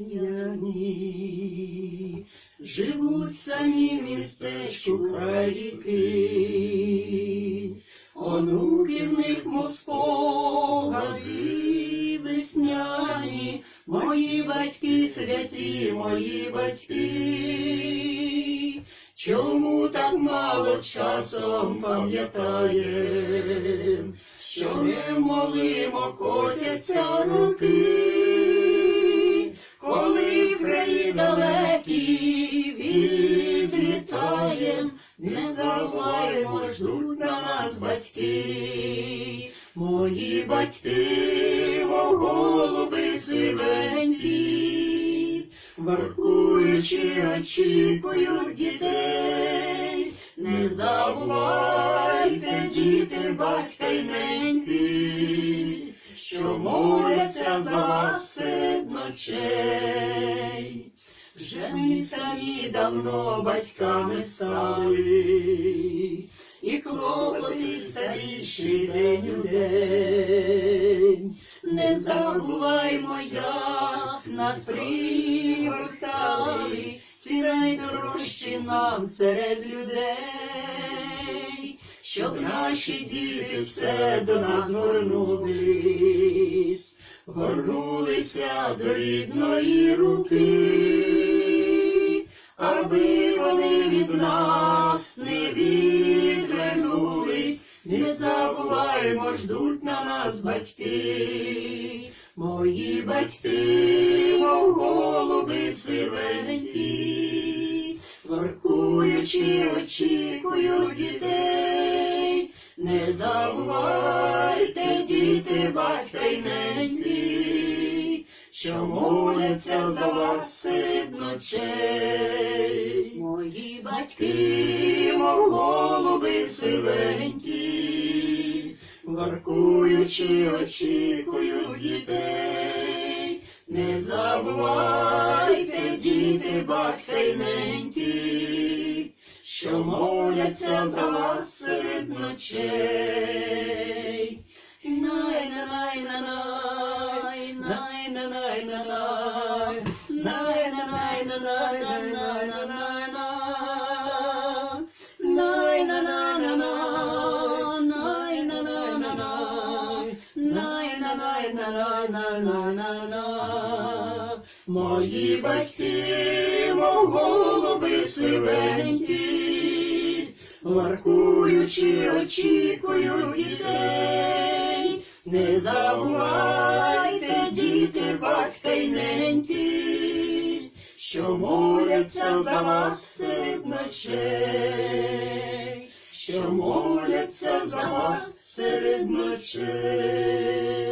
весняні, живуть самі містечку край ріки, онуки в них мов весняні, мої батьки святі, мої батьки. Чому так мало часом пам'ятаєм, що не молимо котяться руки, не забуваємо, ждуть на нас батьки, мої батьки, мов голуби сивенькі, воркуючи, очікують дітей. Не забувайте, діти, батька й неньки, що моляться за вас серед ночей. Вже ми самі давно батьками стали, і клопоти старіші день у день. Не забуваймо, як нас пригортали, ці найдорожчі нам серед людей, щоб наші діти все до нас горнулись, горнулися до рідної руки, аби вони від нас не відвернулись, не забуваємо, ждуть на нас батьки, мої батьки, мов голуби сивенькі, воркуючи, очікують дітей. Не забувайте, діти, батька й неньки, що моляться за вас серед ночей. Батьки, мов голуби сивенькі, воркуючи, очікують дітей. Не забувайте, діти, батька й що моляться за вас серед ночей. Най на най на най, най на най на най, най на най на най на най на най на най на на на на на на Мої батьки, мов голуби сивенькі, Воркуючи, очікують дітей, не забувайте, діти, батька й неньки, що моляться за вас серед ночей, що моляться за вас серед ночей.